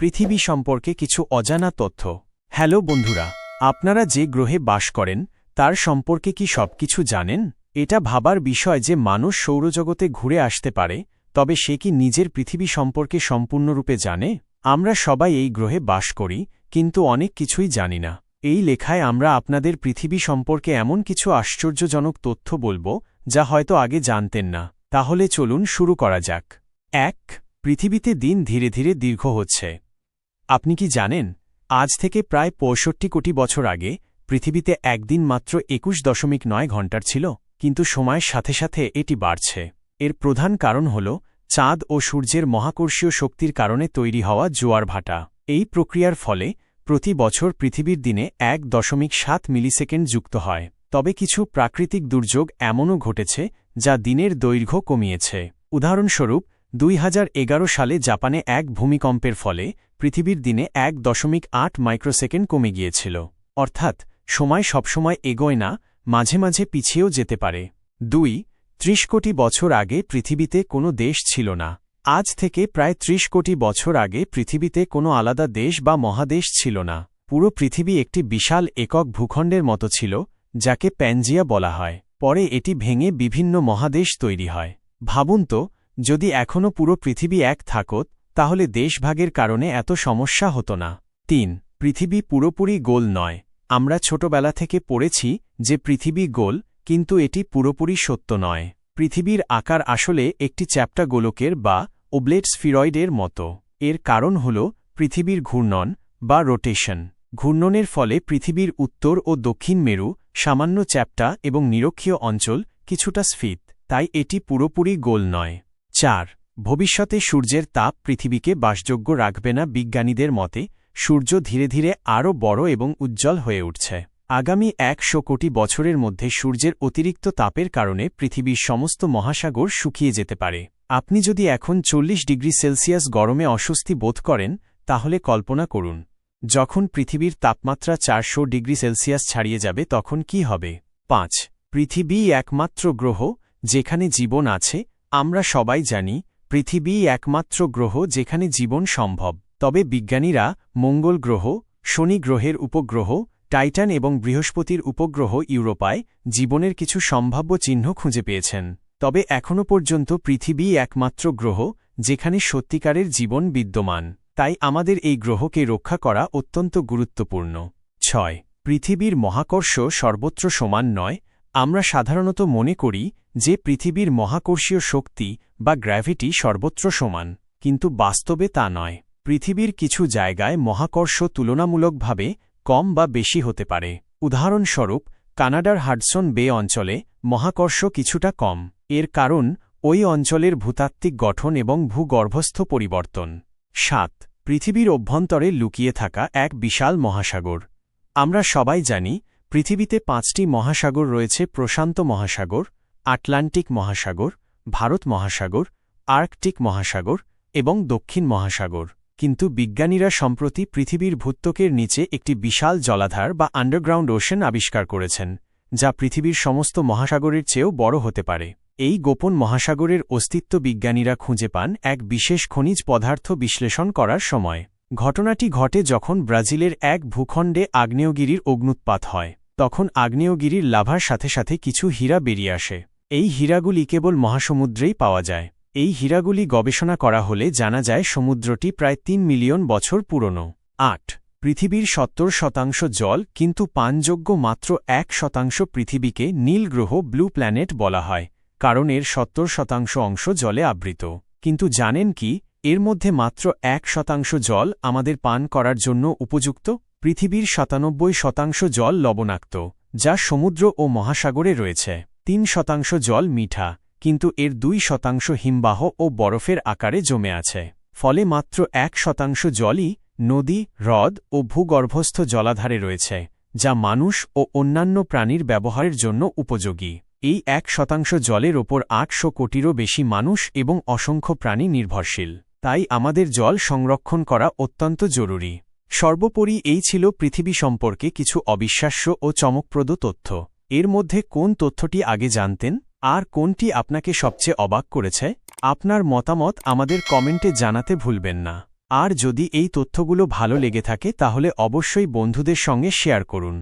পৃথিবী সম্পর্কে কিছু অজানা তথ্য। হ্যালো বন্ধুরা, আপনারা যে গ্রহে বাস করেন, তার সম্পর্কে কি সবকিছু জানেন? এটা ভাবার বিষয় যে মানুষ সৌরজগতে ঘুরে আসতে পারে, তবে সে কি নিজের পৃথিবী সম্পর্কে সম্পূর্ণরূপে জানে? আমরা সবাই এই গ্রহে বাস করি, কিন্তু অনেক কিছুই জানি না। এই লেখায় আমরা আপনাদের পৃথিবী সম্পর্কে এমন কিছু আশ্চর্যজনক তথ্য বলব, যা হয়তো আগে জানতেন না। তাহলে চলুন শুরু করা যাক। এক, পৃথিবীতে দিন ধীরে ধীরে দীর্ঘ হচ্ছে। আপনি কি জানেন, আজ থেকে প্রায় পঁয়ষট্টি কোটি বছর আগে পৃথিবীতে একদিন মাত্র একুশ দশমিক নয় ঘণ্টার ছিল, কিন্তু সময়ের সাথে সাথে এটি বাড়ছে। এর প্রধান কারণ হল চাঁদ ও সূর্যের মহাকর্ষীয় শক্তির কারণে তৈরি হওয়া জোয়ার ভাটা। এই প্রক্রিয়ার ফলে প্রতি বছর পৃথিবীর দিনে এক দশমিক সাত মিলিসেকেন্ড যুক্ত হয়। তবে কিছু প্রাকৃতিক দুর্যোগ এমনও ঘটেছে, যা দিনের দৈর্ঘ্য কমিয়েছে। উদাহরণস্বরূপ, দুই হাজার এগারো সালে জাপানে এক ভূমিকম্পের ফলে পৃথিবীর দিনে এক দশমিক আট মাইক্রোসেকেন্ড কমে গিয়েছিল। অর্থাৎ, সময় সবসময় এগোয় না, মাঝে মাঝে পিছিয়েও যেতে পারে। দুই, ত্রিশ কোটি বছর আগে পৃথিবীতে কোনো দেশ ছিল না। আজ থেকে প্রায় ত্রিশ কোটি বছর আগে পৃথিবীতে কোনো আলাদা দেশ বা মহাদেশ ছিল না। পুরো পৃথিবী একটি বিশাল একক ভূখণ্ডের মতো ছিল, যাকে প্যানজিয়া বলা হয়। পরে এটি ভেঙে বিভিন্ন মহাদেশ তৈরি হয়। ভাবুন তো, যদি এখনও পুরো পৃথিবী এক থাকত তাহলে দেশভাগের কারণে এত সমস্যা হতো না। তিন, পৃথিবী পুরোপুরি গোল নয়। আমরা ছোটবেলা থেকে পড়েছি যে পৃথিবী গোল, কিন্তু এটি পুরোপুরি সত্য নয়। পৃথিবীর আকার আসলে একটি চ্যাপ্টা গোলকের বা ওবলেট স্ফিরয়েডের মতো। এর কারণ হল পৃথিবীর ঘূর্ণন বা রোটেশন। ঘূর্ণনের ফলে পৃথিবীর উত্তর ও দক্ষিণ মেরু, সামান্য চ্যাপ্টা এবং নিরক্ষীয় অঞ্চল কিছুটা স্ফীত, তাই এটি পুরোপুরি গোল নয়। চার ভবিষ্যতে সূর্যের তাপ পৃথিবীকে বাসযোগ্য রাখবে না বিজ্ঞানীদের মতে, সূর্য ধীরে ধীরে আরও বড় এবং উজ্জ্বল হয়ে উঠছে। আগামী একশো কোটি বছরের মধ্যে সূর্যের অতিরিক্ত তাপের কারণে পৃথিবীর সমস্ত মহাসাগর শুকিয়ে যেতে পারে। আপনি যদি এখন চল্লিশ ডিগ্রি সেলসিয়াস গরমে অস্বস্তি বোধ করেন, তাহলে কল্পনা করুন, যখন পৃথিবীর তাপমাত্রা চারশো ডিগ্রি সেলসিয়াস ছাড়িয়ে যাবে তখন কি হবে? পাঁচ, পৃথিবী একমাত্র গ্রহ, যেখানে জীবন আছে, আমরা সবাই জানি পৃথিবী একমাত্র গ্রহ যেখানে জীবন সম্ভব। তবে বিজ্ঞানীরা মঙ্গল গ্রহ, শনি গ্রহের উপগ্রহ, টাইটান এবং বৃহস্পতির উপগ্রহ ইউরোপায় জীবনের কিছু সম্ভাব্য চিহ্ন খুঁজে পেয়েছেন। তবে এখনও পর্যন্ত পৃথিবী একমাত্র গ্রহ যেখানে সত্যিকারের জীবন বিদ্যমান। তাই আমাদের এই গ্রহকে রক্ষা করা অত্যন্ত গুরুত্বপূর্ণ। ছয়, পৃথিবীর মহাকর্ষ সর্বত্র সমান নয় আমরা সাধারণত মনে করি যে পৃথিবীর মহাকর্ষীয় শক্তি বা গ্র্যাভিটি সর্বত্র সমান, কিন্তু বাস্তবে তা নয়। পৃথিবীর কিছু জায়গায় মহাকর্ষ তুলনামূলকভাবে কম বা বেশি হতে পারে। উদাহরণস্বরূপ, কানাডার হাডসন বে অঞ্চলে মহাকর্ষ কিছুটা কম। এর কারণ, ওই অঞ্চলের ভূতাত্ত্বিক গঠন এবং ভূগর্ভস্থ পরিবর্তন। সাত, পৃথিবীর অভ্যন্তরে লুকিয়ে থাকা এক বিশাল মহাসাগর। আমরা সবাই জানি পৃথিবীতে পাঁচটি মহাসাগর রয়েছে, প্রশান্ত মহাসাগর, আটলান্টিক মহাসাগর, ভারত মহাসাগর, আর্কটিক মহাসাগর এবং দক্ষিণ মহাসাগর। কিন্তু বিজ্ঞানীরা সম্প্রতি পৃথিবীর ভূত্বকের নিচে একটি বিশাল জলাধার বা আন্ডারগ্রাউন্ড ওশেন আবিষ্কার করেছেন, যা পৃথিবীর সমস্ত মহাসাগরের চেয়েও বড় হতে পারে। এই গোপন মহাসাগরের অস্তিত্ব বিজ্ঞানীরা খুঁজে পান এক বিশেষ খনিজ পদার্থ বিশ্লেষণ করার সময়। ঘটনাটি ঘটে যখন ব্রাজিলের এক ভূখণ্ডে আগ্নেয়গিরির অগ্নুৎপাত হয়, তখন আগ্নেয়গিরির লাভার সাথে সাথে কিছু হীরা বেরিয়ে আসে। এই হীরাগুলি কেবল মহাসমুদ্রেই পাওয়া যায়। এই হীরাগুলি গবেষণা করা হলে জানা যায় সমুদ্রটি প্রায় তিন মিলিয়ন বছর পুরনো। আট, পৃথিবীর সত্তর শতাংশ জল, কিন্তু পানযোগ্য মাত্র এক শতাংশ পৃথিবীকে নীল গ্রহ ব্লু প্ল্যানেট বলা হয়, কারণ এর সত্তর শতাংশ অংশ জলে আবৃত। কিন্তু জানেন কি? এর মধ্যে মাত্র এক শতাংশ জল আমাদের পান করার জন্য উপযুক্ত, পৃথিবীর সাতানব্বই শতাংশ জল লবণাক্ত, যা সমুদ্র ও মহাসাগরে রয়েছে। তিন শতাংশ জল মিঠা, কিন্তু এর দুই শতাংশ হিমবাহ ও বরফের আকারে জমে আছে। ফলে মাত্র এক শতাংশ জলই নদী, হ্রদ ও ভূগর্ভস্থ জলাধারে রয়েছে, যা মানুষ ও অন্যান্য প্রাণীর ব্যবহারের জন্য উপযোগী। এই এক শতাংশ জলের ওপর আটশো কোটিরও বেশি মানুষ এবং অসংখ্য প্রাণী নির্ভরশীল। তাই আমাদের জল সংরক্ষণ করা অত্যন্ত জরুরি। সর্বোপরি এই ছিল পৃথিবী সম্পর্কে কিছু অবিশ্বাস্য ও চমকপ্রদ তথ্য। এর মধ্যে কোন তথ্যটি আগে জানতেন? আর কোনটি আপনাকে সবচেয়ে অবাক করেছে? আপনার মতামত আমাদের কমেন্টে জানাতে ভুলবেন না। আর যদি এই তথ্যগুলো ভালো লেগে থাকে তাহলে অবশ্যই বন্ধুদের সঙ্গে শেয়ার করুন।